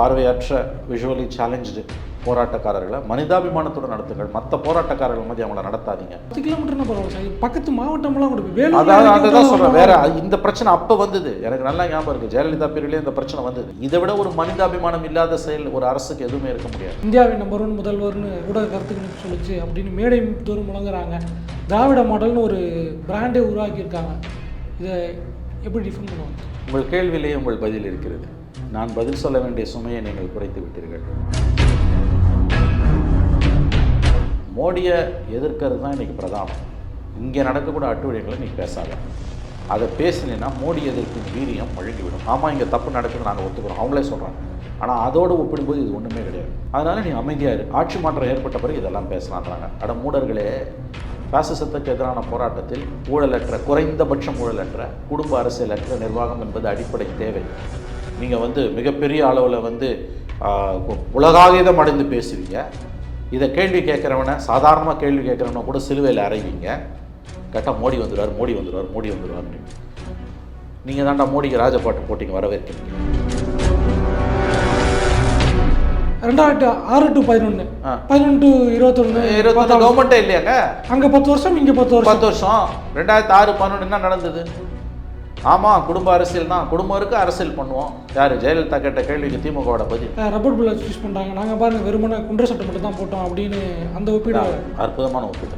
பார்வையற்ற visually challenge போராட்டக்காரர்களை மனிதாபிமானத்தோடு நடத்துங்கள். மற்ற போராட்டக்காரர்கள் மாதிரி அவங்கள நடத்தாதீங்க. பத்து கிலோமீட்டர்னா பரவாயில்ல பக்கத்து மாவட்டம்லாம் கூட வேலூர் அதாவது சொல்கிறேன் வேற இந்த பிரச்சனை அப்போ வந்தது. எனக்கு நல்லா ஞாபகம் இருக்குது ஜெயலலிதா பீரியட்லேயே இந்த பிரச்சனை வந்தது. இதை விட ஒரு மனிதாபிமானம் இல்லாத செயல் ஒரு அரசுக்கு எதுவுமே இருக்க முடியாது. இந்தியாவின் நம்பர் ஒன் முதல்வர்னு ஊடக கருத்து கணிப்பு சொல்லுச்சு. அப்படின்னு மேடை தோறும் முழங்குறாங்க திராவிட மாடல்னு ஒரு பிராண்டே உருவாக்கியிருக்காங்க. இதை எப்படி டிஃபைன் பண்ணுவாங்க? உங்கள் கேள்வியிலேயே உங்கள் பதில் இருக்கிறது. நான் பதில் சொல்ல வேண்டிய சுமையை நீங்கள் குறைத்து விட்டீர்கள். மோடியை எதிர்க்கிறது தான் இன்றைக்கி பிரதானம். இங்கே நடக்கக்கூடிய அட்டுவழிகளை நீ பேசாத. அதை பேசினேன்னா மோடி எதிர்க்கும் வீரியம் வழங்கிவிடும் ஆமாம் இங்கே தப்பு நடக்குன்னு நாங்கள் ஒத்துக்கிறோம். அவங்களே சொல்கிறாங்க ஆனால் அதோடு ஒப்பிடும்போது இது ஒன்றுமே கிடையாது. அதனால் நீ அமைதியாக இரு. ஆட்சி மாற்றம் ஏற்பட்ட பிறகு இதெல்லாம் பேசலான்றாங்க அட மூடர்களே பாசிசத்துக்கு எதிரான போராட்டத்தில் ஊழலற்ற குறைந்தபட்சம் ஊழலற்ற குடும்ப அரசியலற்ற நிர்வாகம் என்பது அடிப்படை தேவை. நீங்கள் வந்து மிகப்பெரிய அளவில் வந்து ஆஹ், உலகாகிதம் அடைந்து பேசுவீங்க. இதை கேள்வி கேட்குறவனை சாதாரணமாக கேள்வி கேட்குறவனை கூட சிலுவையில் அறைவீங்க. கேட்டால் மோடி வந்துடுவார் மோடி வந்துடுவார் மோடி வந்துடுவார் நீங்கள் தாண்டா மோடிக்கு ராஜபாட்டு போட்டிங்க வரவேற்கிறீங்க. ரெண்டாயிரத்து ஆறு டு பதினொன்று. பதினொன்று இருபத்தொன்று இருபத்தொன்று கவர்மெண்ட்டே இல்லையாங்க? அங்கே பத்து வருஷம் இங்கே பத்து வருஷம். பத்து வருஷம். ரெண்டாயிரத்தி ஆறு பன்னெண்டு என்ன நடந்தது? ஆமாம் குடும்ப அரசியல் தான். குடும்பம் இருக்கு அரசியல் பண்ணுவோம். யார்? ஜெயலலிதா கேட்ட கேள்விக்கு திமுகவோட பதில். ரப்பர் புல்லட் யூஸ் பண்ணுறாங்க நாங்கள் பாருங்க வெறுமனே குண்டர் சட்டை மட்டும் தான் போட்டோம் அப்படின்னு அந்த ஒப்பீடு அற்புதமான ஒப்பீடு.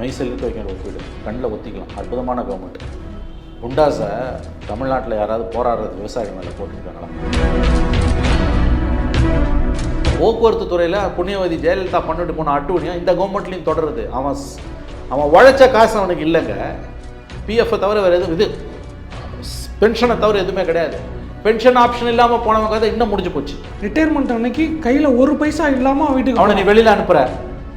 மைசெலுக்கு வைக்கிற ஒப்பீடு. கண்ணில் ஒத்திக்கலாம் அற்புதமான கவர்மெண்ட் குண்டாஸை தமிழ்நாட்டில் யாராவது போராடுறது விவசாயிகள் மேலே போட்டுருக்காங்களா? போக்குவரத்து துறையில் புண்ணியவதி ஜெயலலிதா பண்ணிட்டு போன அட்டுவணியம் இந்த கவர்மெண்ட்லையும் தொடருது. அவன் அவன் உழைச்ச காசு அவனுக்கு இல்லைங்க. பிஎஃப் தவிர வேறு எதுவும் இது. பென்ஷனை தவிர எதுவுமே கிடையாது. பென்ஷன் ஆப்ஷன் இல்லாமல் போனவங்க கதை இன்னும் முடிஞ்சு போச்சு. ரிட்டையர்மெண்ட் அன்னைக்கு கையில் ஒரு பைசா இல்லாமல் வீட்டுக்கு அவனை நீ வெளியில் அனுப்புற.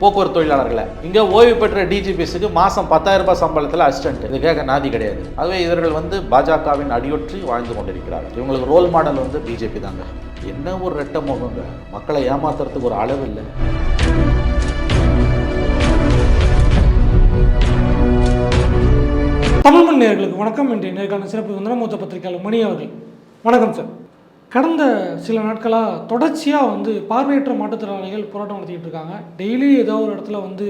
போக்குவரத்து தொழிலாளர்களை. இங்கே ஓய்வு பெற்ற டிஜிபிஸுக்கு மாதம் பத்தாயிரம் ரூபாய் சம்பளத்தில் அசிஸ்டன்ட் இது கேட்க நாதி கிடையாது. அதுவே இவர்கள் வந்து பாஜகவின் அடியொற்றி வாழ்ந்து கொண்டிருக்கிறார்கள். இவங்களுக்கு ரோல் மாடல் வந்து பிஜேபி தாங்க. என்ன ஒரு ரெட்ட முகங்க. மக்களை ஏமாத்துறதுக்கு ஒரு அளவு இல்லை. தமிழ்மண் நேர்களுக்கு வணக்கம். இன்றைய நேர்காண சிறப்பு விருந்தினர் மூத்த பத்திரிகையாளர் மணி அவர்கள். வணக்கம் சார் கடந்த சில நாட்களாக தொடர்ச்சியாக வந்து பார்வையற்ற மாற்றுத்திறனாளிகள் போராட்டம் நடத்திக்கிட்டு இருக்காங்க. டெய்லி ஏதோ ஒரு இடத்துல வந்து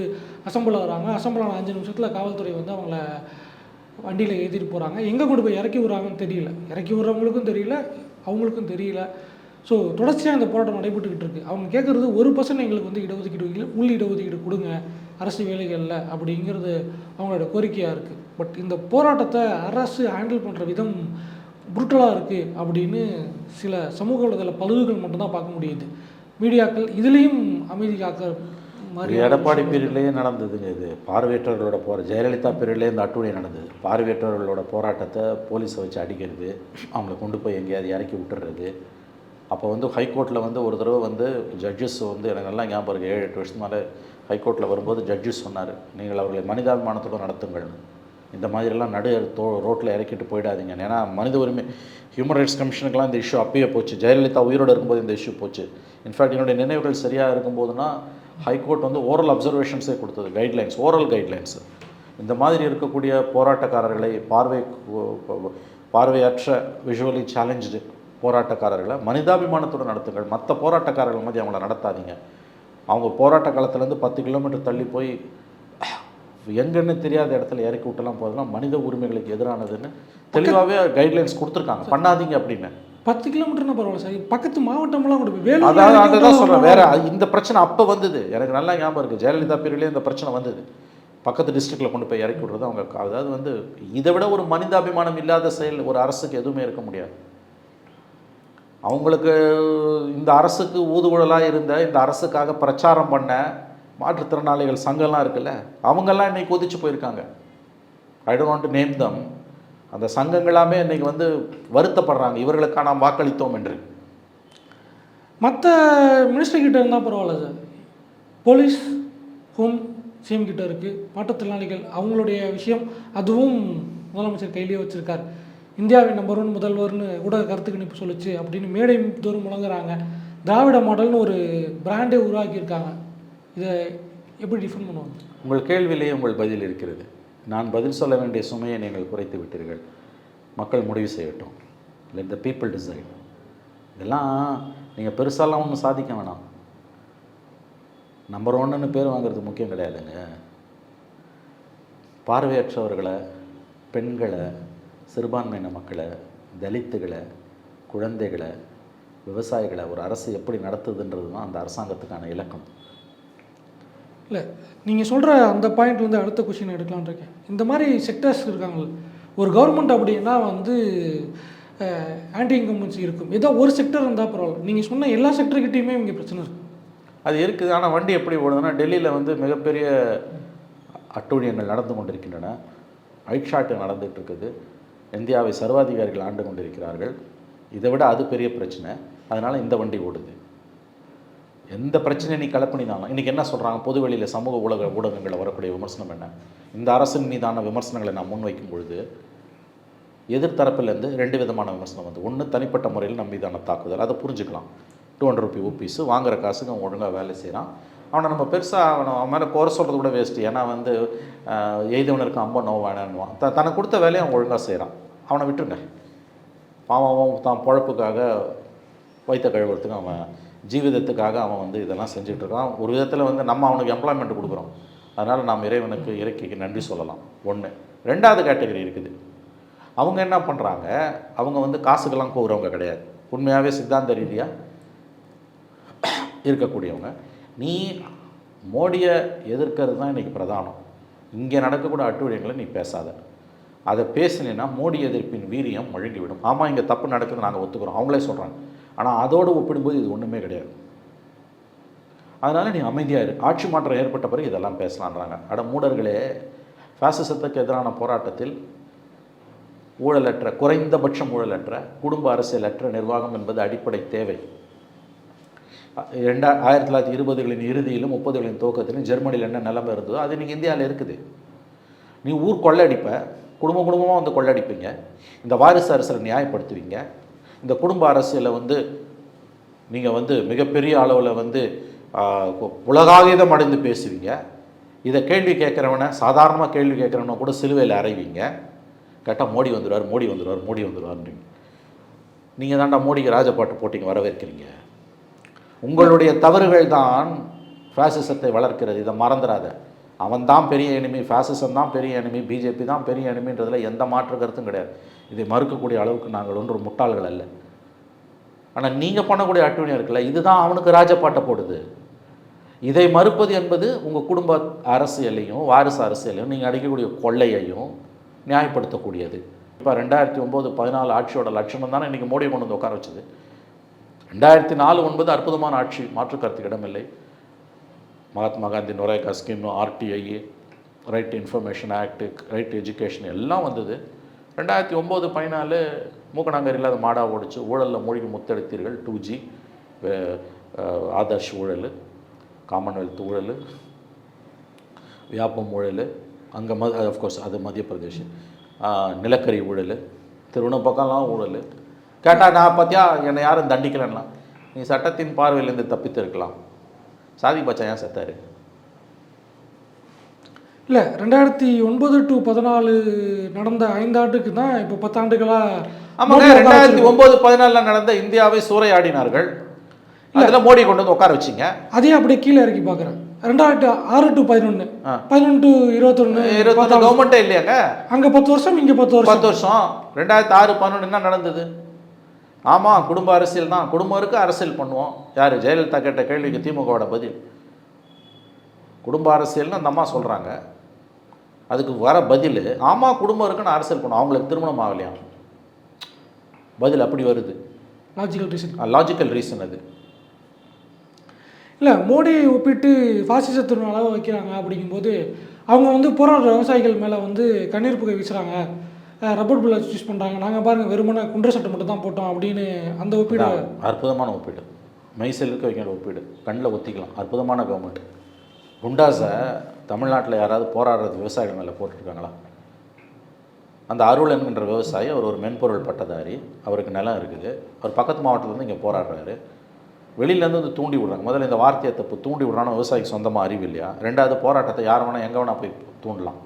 அசம்பிள் வராங்க அசம்பிள் ஆன அஞ்சு நிமிஷத்தில் காவல்துறை வந்து அவங்கள வண்டியில் ஏற்றிட்டு போகிறாங்க எங்கே கொண்டு போய் இறக்கி விடுறாங்கன்னு தெரியல. இறக்கி விடுறவங்களுக்கும் தெரியல அவங்களுக்கும் தெரியல. ஸோ தொடர்ச்சியாக இந்த போராட்டம் நடைபெற்றுக்கிட்டு இருக்குது அவங்க கேட்குறது ஒரு பர்சன்ட் எங்களுக்கு வந்து இடஒதுக்கீடு இல்லை உள் இடஒதுக்கீடு கொடுங்க. அரசு வேலைகளில் அப்படிங்கிறது அவங்களோட கோரிக்கையாக இருக்குது பட் இந்த போராட்டத்தை அரசு ஹேண்டில் பண்ணுற விதம் புருட்டலாக இருக்குது அப்படின்னு சில சமூக வலைதள பழுதுகள் மட்டும்தான் பார்க்க முடியுது. மீடியாக்கள் இதுலேயும் அமைதி காக்க மாதிரி எடப்பாடி பீரியட்லேயே நடந்ததுங்க இது. பார்வையற்றவர்களோட போற ஜெயலலிதா பீரியட்லேயே இந்த அட்டூழியம் நடந்தது. பார்வையற்றவர்களோட போராட்டத்தை போலீஸை வச்சு அடிக்கிறது அவங்கள கொண்டு போய் எங்கேயாவது இறக்கி விட்டுறது. அப்போ வந்து ஹைகோர்ட்டில் வந்து ஒரு தடவை வந்து ஜட்ஜஸ் வந்து எனக்கு நல்லா ஞாபகம் இருக்குது ஏழு எட்டு வருஷத்துக்கு மேலே ஹைகோர்ட்டில் வரும்போது ஜட்ஜஸ் சொன்னார் நீங்கள் அவர்களை மனிதாபிமானத்தோடு நடத்துங்கள்னு இந்த மாதிரிலாம் நடு தோ ரோட்டில் இறக்கிட்டு போயிடாதீங்க. ஏன்னா மனித உரிமை ஹியூமன் ரைட்ஸ் கமிஷனுக்கெலாம் இந்த இஷ்யூ அப்பயே போச்சு. ஜெயலலிதா உயிரோடு இருக்கும்போது இந்த இஷ்யூ போச்சு. இன்ஃபேக்ட் என்னுடைய நினைவுகள் சரியாக இருக்கும்போதுனா ஹைகோர்ட் வந்து ஓரல் அப்சர்வேஷன்ஸே கொடுத்தது கைட்லைன்ஸ் ஓரல் கைட்லைன்ஸ் இந்த மாதிரி இருக்கக்கூடிய போராட்டக்காரர்களை பார்வை பார்வையற்ற விஷுவலி சேலஞ்சு போராட்டக்காரர்களை மனிதாபிமானத்துடன் நடத்துங்கள். மற்ற போராட்டக்காரர்கள் மாதிரி அவங்கள நடத்தாதீங்க. அவங்க போராட்ட காலத்துலேருந்து பத்து கிலோமீட்டர் தள்ளி போய் எங்கன்னு தெரியாத இடத்துல இறக்கி விட்டெல்லாம் போதெல்லாம் மனித உரிமைகளுக்கு எதிரானதுன்னு தெளிவாகவே கைட்லைன்ஸ் கொடுத்துருக்காங்க. பண்ணாதீங்க அப்படின்னு. பத்து கிலோமீட்டர்னா பரவாயில்ல சார். பக்கத்து மாவட்டம்லாம் கூட வேலூர் அதாவது வரைக்கும் அதை தான் விட்டாலும் சொல்கிறேன் வேற இந்த பிரச்சனை அப்போ வந்தது. எனக்கு நல்லா ஞாபகம் இருக்குது ஜெயலலிதா பீரியட்லேயே இந்த பிரச்சனை வந்தது. பக்கத்து டிஸ்ட்ரிக்டில் கொண்டு போய் இறக்கி விடுறது அவங்க அதாவது வந்து இதை விட ஒரு மனிதாபிமானம் இல்லாத செயல் ஒரு அரசுக்கு எதுவுமே இருக்க முடியாது. அவங்களுக்கு இந்த அரசுக்கு ஊதுகுழலாக இருந்த இந்த அரசுக்காக பிரச்சாரம் பண்ண மாற்றுத்திறனாளிகள் சங்கம்லாம் இருக்குல்ல அவங்கெல்லாம் இன்றைக்கி கொதிச்சு போயிருக்காங்க. I don't want to name them அந்த சங்கங்களாமே இன்றைக்கி வந்து வருத்தப்படுறாங்க. இவர்களுக்காக நாம் வாக்களித்தோம் என்று. மற்ற மினிஸ்டர் கிட்ட இருந்தால் பரவாயில்ல சார். போலீஸ் ஹோம் சிஎம் கிட்ட இருக்குது மாற்றுத்திறனாளிகள் அவங்களுடைய விஷயம் அதுவும் முதலமைச்சர் கையிலேயே வச்சுருக்கார். இந்தியாவின் நம்பர் ஒன் முதல்வர்னு ஊடக கருத்து கணிப்பு சொல்லுச்சு அப்படின்னு மேடை தோறும் முழங்குறாங்க. திராவிட மாடல்னு ஒரு பிராண்டே உருவாக்கியிருக்காங்க. இதை எப்படி டிஃபன் பண்ணுவாங்க? உங்கள் கேள்வியிலேயே உங்கள் பதில் இருக்கிறது. நான் பதில் சொல்ல வேண்டிய சுமையை நீங்கள் குறைத்து விட்டீர்கள். மக்கள் முடிவு செய்யட்டும். லெட் த பீப்புள் டிசைட் இதெல்லாம் நீங்கள் பெருசாலாம் ஒன்றும் சாதிக்க வேணாம். நம்பர் ஒன்றுன்னு பேர் வாங்குறது முக்கியம் கிடையாதுங்க. பார்வையற்றவர்களை பெண்களை சிறுபான்மையின மக்களை தலித்துகளை குழந்தைகளை விவசாயிகளை ஒரு அரசு எப்படி நடத்துதுன்றது தான் அந்த அரசாங்கத்துக்கான இலக்கம். இல்லை நீங்கள் சொல்கிற அந்த பாயிண்ட் வந்து அடுத்த கொஷின் எடுக்கலாம்னு இருக்கேன். இந்த மாதிரி செக்டர்ஸ் இருக்காங்கல்ல ஒரு கவர்மெண்ட் அப்படின்னா வந்து ஆன்டி இன்கம்பன்சி இருக்கும். ஏதோ ஒரு செக்டர் இருந்தால் பரவாயில்ல. நீங்கள் சொன்ன எல்லா செக்டர்கிட்டையுமே இங்கே பிரச்சனை இருக்குது அது இருக்குது. ஆனால் வண்டி எப்படி ஓடுதுன்னா டெல்லியில் வந்து மிகப்பெரிய அட்டூழியங்கள் நடந்து கொண்டிருக்கின்றன. ஐட்ஷாட்டு நடந்துகிட்டு இருக்குது. இந்தியாவை சர்வாதிகாரிகள் ஆண்டு கொண்டிருக்கிறார்கள். இதை விட அது பெரிய பிரச்சனை. அதனால் இந்த வண்டி ஓடுது. எந்த பிரச்சனையை நீ கலப்பினாலும் இன்றைக்கி என்ன சொல்கிறாங்க பொது வெளியில் சமூக ஊடக ஊடகங்களில் வரக்கூடிய விமர்சனம் என்ன? இந்த அரசின் மீதான விமர்சனங்களை நான் முன்வைக்கும் பொழுது எதிர்த்தரப்பிலேருந்து ரெண்டு விதமான விமர்சனம் வந்து ஒன்று தனிப்பட்ட முறையில் நம்ம மீதான தாக்குதல் அதை புரிஞ்சுக்கலாம். டூ ஹண்ட்ரட் ருபி ஓபீஸு வாங்குற காசுக்கு அவன் ஒழுங்காக வேலை செய்கிறான் அவனை நம்ம பெருசாக அவனை அவன் மேலே குறை சொல்கிறது கூட வேஸ்ட்டு ஏன்னா வந்து ஆஹ், எய்தவனுக்கு அம்ப நோ வேணான்னுவான். த தனக்கு கொடுத்த வேலையை அவன் ஒழுங்காக செய்கிறான் அவனை விட்டுருங்க. பாவம் தான் பொழப்புக்காக வைத்த கழுவுறதுக்கு அவன் ஜீவிதத்துக்காக அவன் வந்து இதெல்லாம் செஞ்சிட்ருக்கான். ஒரு விதத்தில் வந்து நம்ம அவனுக்கு எம்ப்ளாய்மெண்ட் கொடுக்குறோம். அதனால் நாம் இறைவனுக்கு இறக்கைக்கு நன்றி சொல்லலாம். ஒன்று ரெண்டாவது கேட்டகரி இருக்குது. அவங்க என்ன பண்ணுறாங்க அவங்க வந்து காசுக்கெல்லாம் கூவுறவங்க கிடையாது. உண்மையாகவே சித்தாந்த ரீதியாக இருக்கக்கூடியவங்க. நீ மோடியை எதிர்க்கிறது தான் இன்றைக்கி பிரதானம். இங்கே நடக்கக்கூடிய அட்டுழியங்களை நீ பேசாத. அதை பேசினேன்னா மோடி எதிர்ப்பின் வீரியம் மழுங்கிவிடும். ஆமாம் இங்கே தப்பு நடக்குது நாங்கள் ஒத்துக்கிறோம். அவங்களே சொல்கிறாங்க ஆனால் அதோடு ஒப்பிடும்போது இது ஒன்றுமே கிடையாது. அதனால் நீ அமைதியாக இரு. ஆட்சி மாற்றம் ஏற்பட்ட பிறகு இதெல்லாம் பேசலான்றாங்க. அட மூடர்களே ஃபேசிசத்துக்கு எதிரான போராட்டத்தில் ஊழலற்ற குறைந்தபட்சம் ஊழலற்ற குடும்ப அரசியலற்ற நிர்வாகம் என்பது அடிப்படை தேவை. ரெண்டா ஆயிரத்தி தொள்ளாயிரத்தி இருபதுகளின் இறுதியிலும் முப்பதுகளின் துவக்கத்திலும் ஜெர்மனியில் என்ன நிலைமை இருந்ததோ அது நீங்கள் இந்தியாவில் இருக்குது. நீ ஊர் கொள்ளடிப்ப குடும்ப குடும்பமாக வந்து கொள்ளடிப்பீங்க. இந்த வாரிசு அரசில் நியாயப்படுத்துவீங்க. இந்த குடும்ப அரசியலை வந்து நீங்கள் வந்து மிகப்பெரிய அளவில் வந்து உலகாகிதம் அடைந்து பேசுவீங்க. இதை கேள்வி கேட்குறவனை சாதாரணமாக கேள்வி கேட்குறவனை கூட சிலுவையில் அறைவீங்க. கேட்டால் மோடி வந்துடுவார் மோடி வந்துடுவார் மோடி வந்துடுவார்ன்றீங்க நீங்கள் தாண்டா மோடிக்கு ராஜபாட்டு போட்டிங்க வரவேற்கிறீங்க. உங்களுடைய தவறுகள் தான் ஃபேசிசத்தை வளர்க்கிறது இதை மறந்துடாத. அவன் தான் பெரிய எனிமி ஃபேசிசம் தான் பெரிய எனிமி பிஜேபி தான் பெரிய எனிமின்றதில் எந்த மாற்று கருத்தும் கிடையாது. இதை மறுக்கக்கூடிய அளவுக்கு நாங்கள் ஒன்று முட்டாள்கள் அல்ல. ஆனால் நீங்கள் பண்ணக்கூடிய அட்டுழியம் இருக்குல்ல இதுதான் அவனுக்கு ராஜப்பாட்டை போடுது. இதை மறுப்பது என்பது உங்கள் குடும்ப அரசியலையும் வாரிசு அரசியலையும் நீங்கள் அடிக்கக்கூடிய கொள்ளையையும் நியாயப்படுத்தக்கூடியது. இப்போ ரெண்டாயிரத்தி ஒம்பது பதினாலு ஆட்சியோட லட்சணம் தானே இன்றைக்கி மோடியை கொண்டு வந்து உட்கார வச்சது. ரெண்டாயிரத்தி நாலு ஒன்பது அற்புதமான ஆட்சி மாற்றுக்கருத்துக்கு இடமில்லை. Mahatma Gandhi NREGA scheme RTI right information act right education எல்லாம் வந்தது. ரெண்டாயிரத்தி ஒம்பது பதினாலு மூக்கணாங்கர் இல்லாத மாடா ஓடிச்சு. ஊழலில் மூழ்கி முத்தெடுத்தீர்கள். டூ ஜி ஆதர்ஷ் ஊழல் காமன்வெல்த் ஊழல் வியாபம் ஊழல் அங்கே ம அஃப்கோர்ஸ் அது மத்திய பிரதேஷ் நிலக்கரி ஊழல் திருவண்ண பக்கம்லாம் ஊழல். கேட்டால் நான் பார்த்தியா என்னை யாரும் தண்டிக்கலைன்னா நீ சட்டத்தின் பார்வையிலேருந்து தப்பித்திருக்கலாம். சாதி பச்சா ஏன் செத்தாரு? இல்லை ரெண்டாயிரத்தி ஒன்பது டு பதினாலு நடந்த ஐந்தாண்டுக்கு தான் இப்போ பத்தாண்டுகளாக ஆமாங்க ரெண்டாயிரத்தி ஒம்பது பதினாலில் நடந்த இந்தியாவை சூறையாடினார்கள். அதில் மோடி கொண்டு வந்து உட்கார வச்சிங்க. அதே அப்படியே கீழே இறக்கி பார்க்குறேன் ரெண்டாயிரத்தி ஆறு டு பதினொன்று. பதினொன்று டு இருபத்தொன்று இருபத்தொன்று கவர்மெண்ட்டே இல்லையாங்க? அங்கே பத்து வருஷம் இங்கே பத்து வருஷம். பத்து வருஷம். ரெண்டாயிரத்தி ஆறு பதினொன்று என்ன நடந்தது? ஆமாம் குடும்ப அரசியல் தான். குடும்பம் இருக்கு அரசியல் பண்ணுவோம். யார்? ஜெயலலிதா கேட்ட கேள்விக்கு திமுகவோட பதில். குடும்ப அரசியல்னு அந்த அம்மா சொல்கிறாங்க அதுக்கு வர பதில் ஆமாம் குடும்பம் இருக்குன்னு அரசியல் பண்ணுவோம். அவங்களுக்கு திருமணம் ஆகலையா? பதில் அப்படி வருது. லாஜிக்கல் ரீசன் லாஜிக்கல் ரீசன் அது. இல்லை மோடியை ஒப்பிட்டு பாசிசத்தின் அளவு வைக்கிறாங்க அப்படிங்கும்போது அவங்க வந்து போராடுற விவசாயிகள் மேலே வந்து கண்ணீர் புகை வீசுகிறாங்க ரப்பர் புல்லட் யூஸ் பண்ணுறாங்க நாங்கள் பாருங்கள் வெறுமனை குண்டர் சட்டை மட்டும் தான் போட்டோம் அப்படின்னு அந்த ஒப்பீடு அற்புதமான ஒப்பீடு. மைசல் இருக்க வைக்கிற ஒப்பீடு. கண்ணில் ஒத்திக்கலாம். அற்புதமான கவர்மெண்ட் குண்டாஸை தமிழ்நாட்டில் யாராவது போராடுறது விவசாயிகள் மேலே போட்டிருக்காங்களா? அந்த அருள் என்கின்ற விவசாயி அவர் ஒரு மென்பொருள் பட்டதாரி. அவருக்கு நிலம் இருக்குது. அவர் பக்கத்து மாவட்டத்துலேருந்து இங்கே போராடுறாரு. வெளியிலேருந்து வந்து தூண்டி விடுறாங்க. முதல்ல இந்த வார்த்தையை தப்பு தூண்டி விடுறான்னு விவசாயிக்கு சொந்தமாக அறிவு இல்லையா? ரெண்டாவது போராட்டத்தை யார் வேணால் எங்கே வேணால் போய் தூண்டலாம்.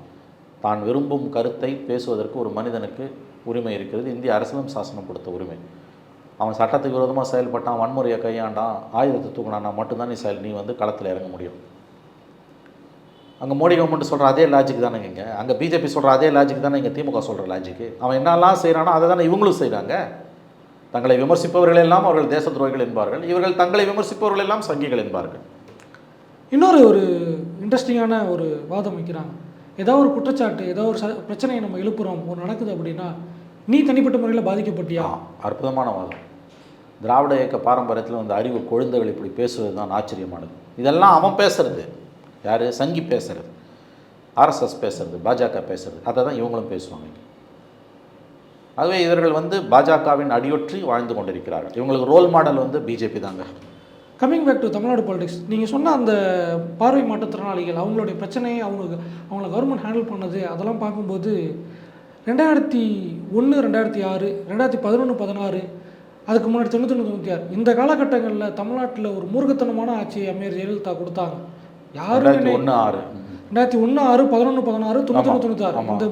தான் விரும்பும் கருத்தை பேசுவதற்கு ஒரு மனிதனுக்கு உரிமை இருக்கிறது. இந்திய அரசியலும் சாசனம் கொடுத்த உரிமை. அவன் சட்டத்துக்கு விரோதமாக செயல்பட்டான் வன்முறையை கையாண்டான் ஆயுதத்தை தூக்கினான்னா மட்டும்தான் நீ செயல் நீ வந்து களத்தில் இறங்க முடியும். அங்கே மோடி கவர்மெண்ட் சொல்கிற அதே லாஜிக் தானே இங்கே. அங்கே பிஜேபி சொல்கிற அதே லாஜிக் தானே இங்கே திமுக சொல்கிற லாஜிக்கு அவன் என்னெல்லாம் செய்கிறானோ அதை தானே இவங்களும் செய்கிறாங்க தங்களை விமர்சிப்பவர்கள் எல்லாம் அவர்கள் தேச துரோகிகள் என்பார்கள். இவர்கள் தங்களை விமர்சிப்பவர்கள் எல்லாம் சங்கிகள் என்பார்கள். இன்னொரு ஒரு இன்ட்ரெஸ்டிங்கான ஒரு வாதம் வைக்கிறாங்க. ஏதோ ஒரு குற்றச்சாட்டு ஏதோ ஒரு ச- பிரச்சனையை நம்ம எழுப்புறோம் ஒரு நடக்குது அப்படின்னா நீ தனிப்பட்ட முறையில் பாதிக்கப்பட்டியா? அற்புதமான வாதம். திராவிட இயக்க பாரம்பரியத்தில் வந்து அறிவு கொழுந்துகள் இப்படி பேசுவது தான் ஆச்சரியமானது. இதெல்லாம் அவன் பேசுறது. யார்? சங்கி பேசுறது. ஆர்எஸ்எஸ் பேசுறது பாஜக பேசுறது. அதை தான் இவங்களும் பேசுவாங்க. ஆகவே இவர்கள் வந்து பாஜகவின் அடியொற்றி வாழ்ந்து கொண்டிருக்கிறார்கள். இவங்களுக்கு ரோல் மாடல் வந்து பிஜேபி தாங்க. Coming back to Tamil Nadu politics நீங்கள் சொன்ன அந்த பார்வை மாற்றுத்திறனாளிகள் அவங்களுடைய பிரச்சனையை அவங்க அவங்கள கவர்மெண்ட் ஹேண்டில் பண்ணது அதெல்லாம் பார்க்கும்போது ரெண்டாயிரத்தி ஒன்று ரெண்டாயிரத்தி ஆறு ரெண்டாயிரத்தி பதினொன்று பதினாறு அதுக்கு முன்னாடி தொண்ணூத்தொன்று தொண்ணூற்றி ஆறு இந்த காலகட்டங்களில் தமிழ்நாட்டில் ஒரு மூர்க்கத்தனமான ஆட்சியை அம்மையார் ஜெயலலிதா கொடுத்தாங்க. யாரும் ரெண்டாயிரத்தி ஒன்று ஆறு. ரெண்டாயிரத்தி ஒன்று ஆறு பதினொன்று பதினாறு தொண்ணூத்தொன்று ஆமா, தொண்ணூத்தாறு ஆமா. இந்த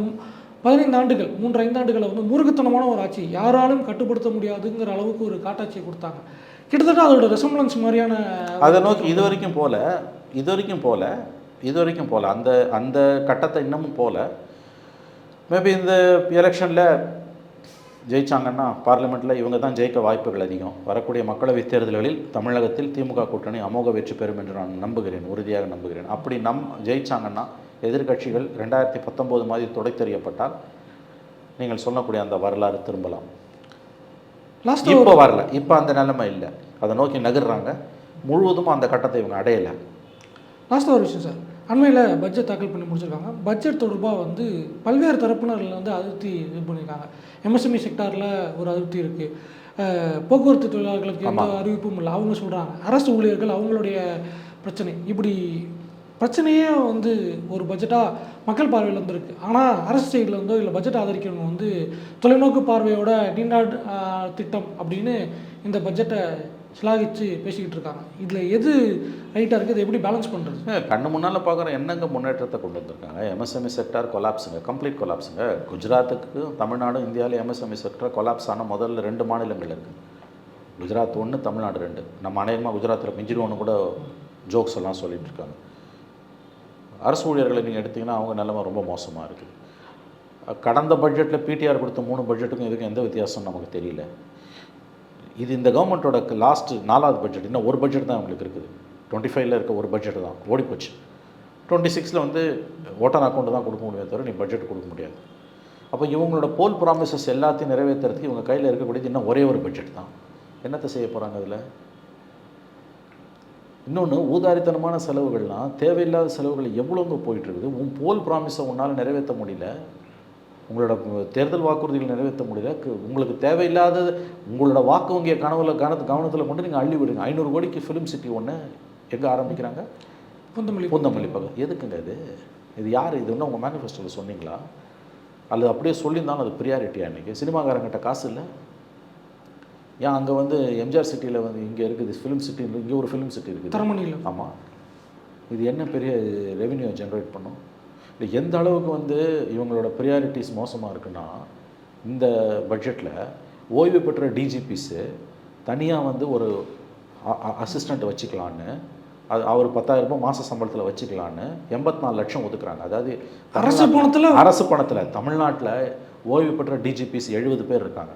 பதினைந்து ஆண்டுகள் மூன்று ஐந்து ஆண்டுகளை வந்து மூர்க்கத்தனமான ஒரு ஆட்சி யாராலும் கட்டுப்படுத்த முடியாதுங்கிற அளவுக்கு ஒரு காட்டாட்சியை கொடுத்தாங்க. கிட்டத்தட்ட அதோட ரெசம்பளன்ஸ் மாதிரியான அதை நோக்கி இது வரைக்கும் போல இது வரைக்கும் போல இது வரைக்கும் போல அந்த அந்த கட்டத்தை இன்னமும் போல மேபி இந்த எலெக்ஷனில் ஜெயிச்சாங்கன்னா பார்லிமெண்ட்டில் இவங்க தான் ஜெயிக்க வாய்ப்புகள் அதிகம். வரக்கூடிய மக்களவைத் தேர்தல்களில் தமிழகத்தில் திமுக கூட்டணி அமோக வெற்றி பெறும் என்று நான் நம்புகிறேன் உறுதியாக நம்புகிறேன். அப்படி நம் ஜெயிச்சாங்கன்னா எதிர்க்கட்சிகள் ரெண்டாயிரத்தி பத்தொம்போது மாதிரி தொடைத்தெறியப்பட்டால் நீங்கள் சொல்லக்கூடிய அந்த வரலாறு திரும்பலாம். லாஸ்ட் இப்போ வரல. இப்போ அந்த நிலைமை இல்லை. அதை நோக்கி நகர்றாங்க. முழுவதும் அந்த கட்டத்தை இவங்க அடையலை. லாஸ்ட் ஒரு விஷயம் சார் அண்மையில் பட்ஜெட் தாக்கல் பண்ணி முடிச்சிருக்காங்க. பட்ஜெட் தொடர்பாக வந்து பல்வேறு தரப்பினர்கள் வந்து அதிருப்தி இது பண்ணியிருக்காங்க. எம்எஸ்எம்இ செக்டாரில் ஒரு அதிருப்தி இருக்குது போக்குவரத்து தொழிலாளர்களுக்கு எந்த அறிவிப்பும் இல்லை. அவங்க சொல்கிறாங்க அரசு ஊழியர்கள் அவங்களுடைய பிரச்சனை. இப்படி பிரச்சனையே வந்து ஒரு பட்ஜெட்டாக மக்கள் பார்வையில் வந்திருக்கு. ஆனால் அரசு சைடில் இருந்தோ இல்லை பட்ஜெட் ஆதரிக்கிறவங்க வந்து தொலைநோக்கு பார்வையோட நீண்டாட் திட்டம் அப்படின்னு இந்த பட்ஜெட்டை சிலாகிச்சு பேசிக்கிட்டு இருக்காங்க. இதில் எது ரைட்டாக இருக்குது இதை எப்படி பேலன்ஸ் பண்ணுறது கண்ணு முன்னால் பார்க்குற என்னங்க முன்னேற்றத்தை கொண்டு வந்திருக்காங்க. எம்எஸ்எம்இ செக்டார் கொலாப்ஸுங்க கம்ப்ளீட் கொலாப்ஸுங்க குஜராத்துக்கு தமிழ்நாடும் இந்தியாவில் எம்எஸ்எம்இ செக்டார் கொலாப்ஸ் ஆன முதல்ல ரெண்டு மாநிலங்கள் இருக்குது குஜராத் ஒன்று தமிழ்நாடு ரெண்டு. நம்ம அநேகமாக குஜராத்தில் மிஞ்சிடுவோன்னு கூட ஜோக்ஸ் எல்லாம் சொல்லிகிட்டு இருக்காங்க. அரசு ஊழியர்களை நீங்கள் எடுத்தீங்கன்னா அவங்க நிலைமை ரொம்ப மோசமாக இருக்குது கடந்த பட்ஜெட்டில் பிடிஆர் கொடுத்த மூணு பட்ஜெட்டுக்கும் இதுக்கும் எந்த வித்தியாசம் நமக்கு தெரியல. இது இந்த கவர்மெண்ட்டோட லாஸ்ட் நாலாவது பட்ஜெட் இன்னும் ஒரு பட்ஜெட் தான் அவங்களுக்கு இருக்குது. டுவெண்ட்டி ஃபைவ்ல இருக்க ஒரு பட்ஜெட் தான் ஓடிப்போச்சு டுவெண்ட்டி சிக்ஸில் வந்து ஓட்டர் அக்கௌண்ட் தான் கொடுக்க முடியாது தவிர நீ பட்ஜெட் கொடுக்க முடியாது. அப்போ இவங்களோட போல் ப்ராமிசஸ் எல்லாத்தையும் நிறைவேற்றுறதுக்கு இவங்க கையில் இருக்கக்கூடியது இன்னும் ஒரே ஒரு பட்ஜெட் தான். என்னத்தை செய்ய போகிறாங்க அதில்? இன்னொன்று ஊதாரித்தனமான செலவுகள்லாம் தேவையில்லாத செலவுகள் எவ்வளோங்க போயிட்டு இருக்குது உன் போல் ப்ராமிஸை உன்னால் நிறைவேற்ற முடியல. உங்களோட தேர்தல் வாக்குறுதிகள் நிறைவேற்ற முடியல. உங்களுக்கு தேவையில்லாத உங்களோட வாக்கு வங்கிய கனவுல கவனத்து கவனத்தில் கொண்டு நீங்கள் அள்ளி விடுங்க. ஐநூறு கோடிக்கு ஃபிலிம் சிட்டி ஒன்று எங்கே ஆரம்பிக்கிறாங்க? பூந்தமல்லி பூந்தமல்லி பக்கம். எதுக்குங்க இது? இது யார்? இது இன்னும் உங்கள் மேனிஃபெஸ்டோவில் சொன்னீங்களா? அல்லது அப்படியே சொல்லியிருந்தாலும் அது ப்ரியாரிட்டியா இன்றைக்கி சினிமாக்காரங்கிட்ட காசு இல்லை? ஏன் அங்கே வந்து எம்ஜிஆர் சிட்டியில் வந்து இங்கே இருக்குது ஃபிலிம் சிட்டி இங்கே ஒரு ஃபிலிம் சிட்டி இருக்குது. தரமணியில். ஆமாம் இது என்ன பெரிய ரெவென்யூ ஜென்ரேட் பண்ணும்? இல்லை எந்த அளவுக்கு வந்து இவங்களோட ப்ரியாரிட்டிஸ் மோசமாக இருக்குன்னா இந்த பட்ஜெட்டில் ஓய்வு பெற்ற டிஜிபிஸு தனியாக வந்து ஒரு அசிஸ்டண்ட் வச்சுக்கலான்னு அது அவர் பத்தாயிரம் ரூபாய் மாத சம்பளத்தில் வச்சுக்கலான்னு எண்பத்தி நாலு லட்சம் ஒதுக்குறாங்க. அதாவது அரசு பணத்தில்? அரசு பணத்தில் தமிழ்நாட்டில் ஓய்வு பெற்ற டிஜிபிஸ் எழுபது பேர் இருக்காங்க?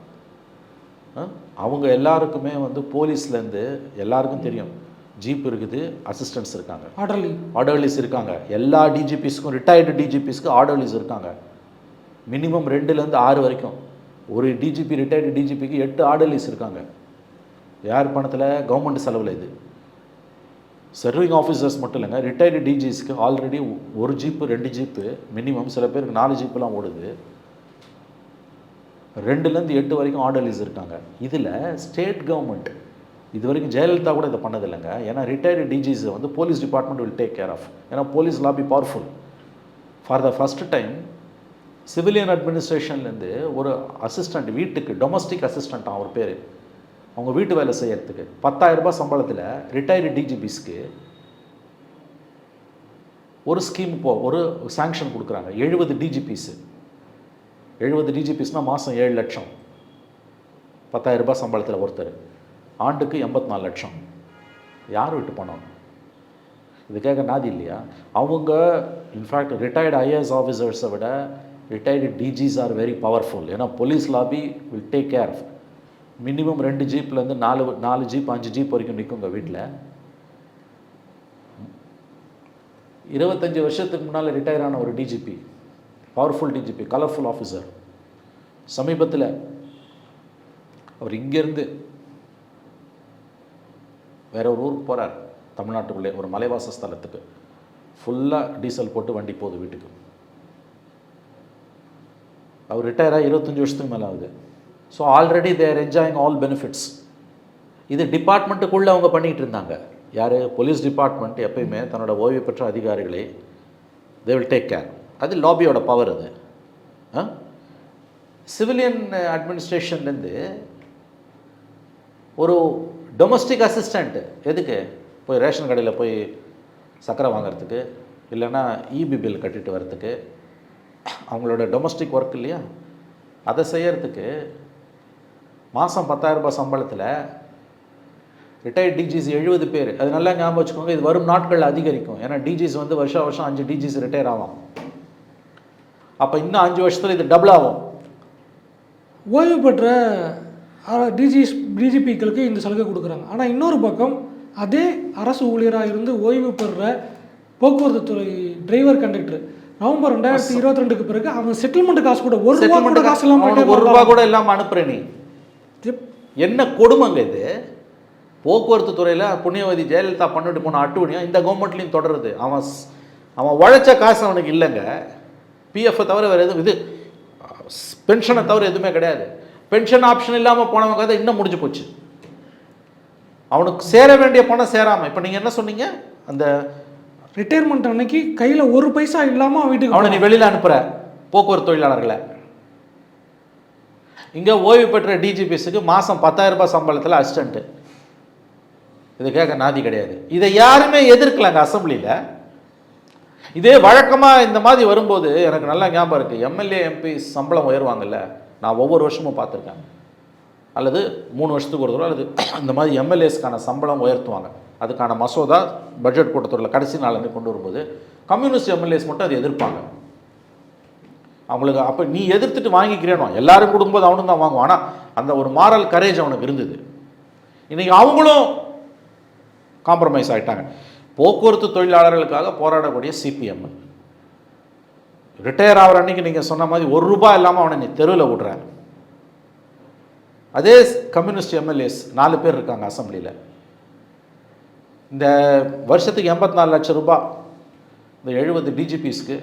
அவங்க எல்லாருக்குமே வந்து போலீஸ்லேருந்து எல்லாருக்கும் தெரியும். ஜீப் இருக்குது அசிஸ்டன்ட்ஸ் இருக்காங்க. ஆர்டர்லி ஆர்டர்லிஸ் இருக்காங்க. எல்லா டிஜிபிஸ்க்கும் ரிட்டையர்டு டிஜிபிஸ்க்கு ஆர்டர்லிஸ் இருக்காங்க. மினிமம் ரெண்டுலேருந்து ஆறு வரைக்கும். ஒரு டிஜிபி ரிட்டையர்டு டிஜிபிக்கு எட்டு ஆர்டர்லிஸ் இருக்காங்க. யார் பணத்தில்? கவர்மெண்ட் செலவில் இது. சர்விங் ஆஃபீஸர்ஸ் மட்டும் இல்லைங்க. ரிட்டையர்டு டிஜிஸ்க்கு ஆல்ரெடி ஒரு ஜீப்பு ரெண்டு ஜீப்பு மினிமம் சில பேருக்கு நாலு ஜீப்புலாம் ஓடுது. ரெண்டுலேருந்து எட்டு வரைக்கும் ஆர்டர்லிஸ் இருக்காங்க. இதில் ஸ்டேட் கவர்மெண்ட் இது வரைக்கும் ஜெயலலிதா கூட இதை பண்ணதில்லைங்க. ஏன்னா ரிட்டையர்டு டிஜிஸை வந்து police department will take care of ஏன்னா police lobby powerful for the first time civilian அட்மினிஸ்ட்ரேஷன்லேருந்து ஒரு அசிஸ்டண்ட் வீட்டுக்கு டொமஸ்டிக் அசிஸ்டண்ட் அவர் பேர். அவங்க வீட்டு வேலை செய்கிறதுக்கு பத்தாயிரரூபா சம்பளத்தில் ரிட்டையர்டு டிஜிபிஸ்க்கு ஒரு ஸ்கீம் போ ஒரு சாங்ஷன் கொடுக்குறாங்க. எழுபது டிஜிபிஸு எழுபது டிஜிபிஸ்னால் மாதம் ஏழு லட்சம். பத்தாயிரம் ரூபாய் சம்பளத்தில் ஒருத்தர். ஆண்டுக்கு எண்பத்தி நாலு லட்சம். யார் விட்டு போனோம்? இது கேட்க நாதி இல்லையா? அவங்க இன்ஃபேக்ட் ரிட்டையர்டு ஐஏஎஸ் ஆஃபீஸர்ஸை விட retired DGs are very powerful ஏன்னா police lobby will take care minimum ரெண்டு ஜீப்லேருந்து நாலு நாலு ஜீப் அஞ்சு ஜீப் வரைக்கும் நிற்கும் உங்கள் வீட்டில் இருபத்தஞ்சி வருஷத்துக்கு முன்னால் ரிட்டையர் ஆன ஒரு DGP powerful DGP colourful officer சமீபத்தில் அவர் இங்கேருந்து வேற ஒரு ஊருக்கு போகிறார் தமிழ்நாட்டுக்குள்ளே ஒரு மலைவாச ஸ்தலத்துக்கு. ஃபுல்லாக டீசல் போட்டு வண்டி போகுது வீட்டுக்கு. அவர் ரிட்டையர் ஆகி இருபத்தஞ்சி வருஷத்துக்கு மேலே ஆகுது. So already they're enjoying all benefits இது டிபார்ட்மெண்ட்டுக்குள்ளே அவங்க பண்ணிகிட்டு இருந்தாங்க. யார்? போலீஸ் டிபார்ட்மெண்ட் எப்பயுமே தன்னோட ஓய்வு பெற்ற அதிகாரிகளை தே வில் டேக் கேர் அது லாபியோட பவர் அது. சிவிலியன் அட்மினிஸ்ட்ரேஷன்லேருந்து ஒரு டொமஸ்டிக் அசிஸ்டண்ட்டு எதுக்கு? போய் ரேஷன் கடையில் போய் சக்கரை வாங்குறதுக்கு இல்லைன்னா இபி பில் கட்டிட்டு வர்றதுக்கு அவங்களோட டொமஸ்டிக் ஒர்க் இல்லையா? அதை செய்கிறதுக்கு மாதம் ரூபாய் சம்பளத்தில் ரிட்டையர்ட் டிஜிஸ் எழுபது பேர். அது நல்லா ஞாபகம் வச்சுக்கோங்க இது வரும் நாட்கள் அதிகரிக்கும். ஏன்னா டிஜிஸ் வந்து வருஷம் வருஷம் அஞ்சு டிஜிஸ் ரிட்டையர் ஆகும் அப்போ இன்னும் அஞ்சு வருஷத்தில் இது டபுள் ஆகும். ஓய்வு பெற்ற டிஜிஸ் டிஜிபிக்களுக்கு இந்த சலுகை கொடுக்குறாங்க. ஆனால் இன்னொரு பக்கம் அதே அரசு ஊழியராக இருந்து ஓய்வு பெறுற போக்குவரத்து துறை டிரைவர் கண்டக்டர் நவம்பர் ரெண்டாயிரத்தி இருபத்தி ரெண்டுக்கு பிறகு அவங்க செட்டில்மெண்ட் காசு கூட ஒரு ரூபா கூட காசு அவனுக்கு ஒரு ரூபா இல்லாமல் கூட இல்லாமல் அனுப்புற நீ. என்ன கொடுமைங்க இது? போக்குவரத்து துறையில் புண்ணியவதி ஜெயலலிதா பண்ணிட்டு போன அட்டுவணியம் இந்த கவர்மெண்ட்லேயும் தொடருது. அவன் அவன் உழைச்ச காசு அவனுக்கு இல்லைங்க. பிஎஃப் தவிர வேறு எதுவும் இது பென்ஷனை தவிர எதுவுமே கிடையாது. பென்ஷன் ஆப்ஷன் இல்லாமல் போனவங்க கதை இன்னும் முடிஞ்சு போச்சு. அவனுக்கு சேர வேண்டிய பணம் சேராமல் இப்போ நீங்கள் என்ன சொன்னீங்க? அந்த ரிட்டையர்மெண்ட் அன்னைக்கு கையில் ஒரு பைசா இல்லாமல் வீட்டுக்கு அவனை நீ வெளியில் அனுப்புகிற போக்குவரத்து தொழிலாளர்களை. இங்கே ஓய்வு பெற்ற டிஜிபிஸுக்கு மாதம் பத்தாயிரம் ரூபாய் சம்பளத்தில் அசிஸ்டண்ட்டு இது கேட்க நாதி கிடையாது. இதை யாருமே எதிர்க்கலாங்க அசெம்பிளியில் இதே வழக்கமாக இந்த மாதிரி வரும்போது எனக்கு நல்லா ஞாபகம் இருக்குது எம்எல்ஏ எம்பி சம்பளம் உயர்வாங்கல்ல நான் ஒவ்வொரு வருஷமும் பார்த்துருக்கேன். அல்லது மூணு வருஷத்துக்கு ஒரு தடவை அல்லது இந்த மாதிரி எம்எல்ஏஸ்க்கான சம்பளம் உயர்த்துவாங்க. அதுக்கான மசோதா பட்ஜெட் கூட்டத்தொடரில் கடைசி நாள் கொண்டு வரும்போது கம்யூனிஸ்ட் எம்எல்ஏஸ் மட்டும் அதை எதிர்ப்பாங்க. அவங்களுக்கு அப்போ நீ எதிர்த்துட்டு வாங்கிக்கிறேனோ எல்லாரும் கொடுக்கும்போது அவனும் தான் வாங்குவான். ஆனால் அந்த ஒரு மாரல் கரேஜ் அவனுக்கு இருந்தது. இன்றைக்கி அவங்களும் காம்ப்ரமைஸ் ஆகிட்டாங்க போக்குவரத்து தொழிலாளர்களுக்காக போராடக்கூடிய சிபிஎம் ரிட்டையர் ஆகிற அன்னைக்கு நீங்கள் சொன்ன மாதிரி ஒரு ரூபாய் இல்லாமல் அவனை நீ தெருவில் விடுற. அதே கம்யூனிஸ்ட் எம்எல்ஏஸ் நாலு பேர் இருக்காங்க அசம்பிளியில் இந்த வருஷத்துக்கு எண்பத்தி நாலு லட்சம் ரூபாய் இந்த எழுபது டிஜிபிஸ்க்கு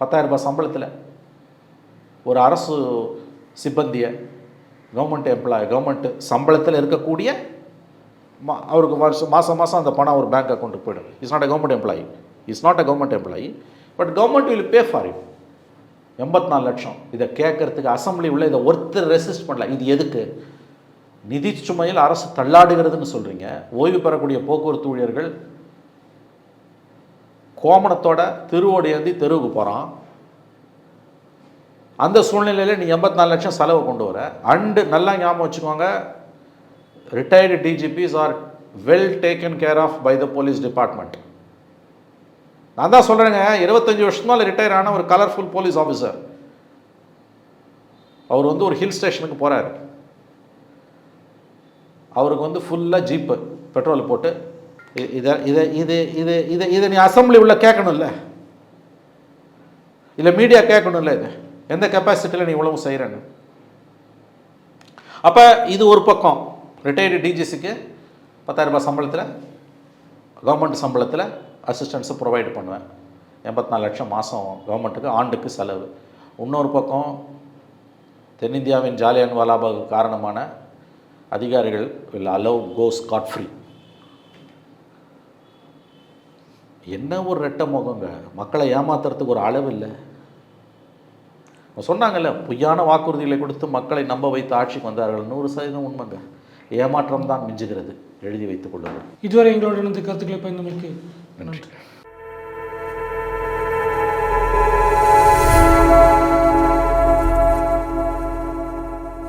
பத்தாயிரம் ரூபாய் சம்பளத்தில் ஒரு அரசு சிப்பந்தியை கவர்மெண்ட் எம்ப்ளாய் கவர்மெண்ட் சம்பளத்தில் இருக்கக்கூடிய மா அவருக்கு வருஷம் மாதம் மாதம் அந்த பணம் ஒரு பேங்க் அக்கௌண்ட்டுக்கு போய்டும். Is not a government employee is not a government employee but government will pay for it எண்பத்தி நாலு லட்சம். இதை கேட்கறதுக்கு அசம்பிளி உள்ள இதை ஒருத்தர் ரெசிஸ்ட் பண்ணல. இது எதுக்கு? நிதி சுமையில் அரசு தள்ளாடுகிறதுன்னு சொல்கிறீங்க ஓய்வு பெறக்கூடிய போக்குவரத்து ஊழியர்கள் கோமணத்தோட திருவோடு ஏந்தி தெருவுக்கு போகிறான் அந்த சூழ்நிலையில் நீ எண்பத்தி நாலு லட்சம் செலவு கொண்டு வர. அண்டு நல்லா ஞாபகம் வச்சுக்கோங்க. Retired DGPs are well taken care of by the police department நான் தான் சொல்கிறேங்க இருபத்தஞ்சி வருஷமாக ரிட்டையர் ஆன ஒரு கலர்ஃபுல் போலீஸ் ஆஃபீஸர் அவர் வந்து ஒரு ஹில் ஸ்டேஷனுக்கு போகிறார் அவருக்கு வந்து ஃபுல்லாக ஜீப்பு பெட்ரோல் போட்டு இதை இதை இது இது இதை இதை நீ அசம்பிளி உள்ள கேட்கணும்ல? இல்லை மீடியா கேட்கணும்ல இது? எந்த கெப்பாசிட்டியில் நீ இவ்வளவு செய்கிறேன்னு அப்போ இது ஒரு பக்கம். ரிட்டையர்டு டிஜிஸுக்கு பத்தாயிரம் ரூபாய் சம்பளத்தில் கவர்மெண்ட் சம்பளத்தில் அசிஸ்டன்ஸை ப்ரொவைட் பண்ணுவேன். எண்பத்தி நாலு லட்சம் மாதம் கவர்மெண்ட்டுக்கு ஆண்டுக்கு செலவு. இன்னொரு பக்கம் தென்னிந்தியாவின் ஜாலியன் வாலாபாகு காரணமான அதிகாரிகள் வில் அலோவ் கோஸ் காட்ஃப்ரீ என்ன ஒரு ரெட்ட முகங்க? மக்களை ஏமாத்துறதுக்கு ஒரு அளவு இல்லை. அவங்க சொன்னாங்கல்ல பொய்யான வாக்குறுதிகளை கொடுத்து மக்களை நம்ப வைத்து ஆட்சிக்கு வந்தார்கள். நூறு சதவீதம் உண்மைங்க. ஏமாற்றம் தான் மிஞ்சுகிறது எழுதி வைத்துக் கொள்ளுங்கள் இதுவரை எங்களோட இணைந்து கருத்துக்களை பயந்தமைக்கு நன்றி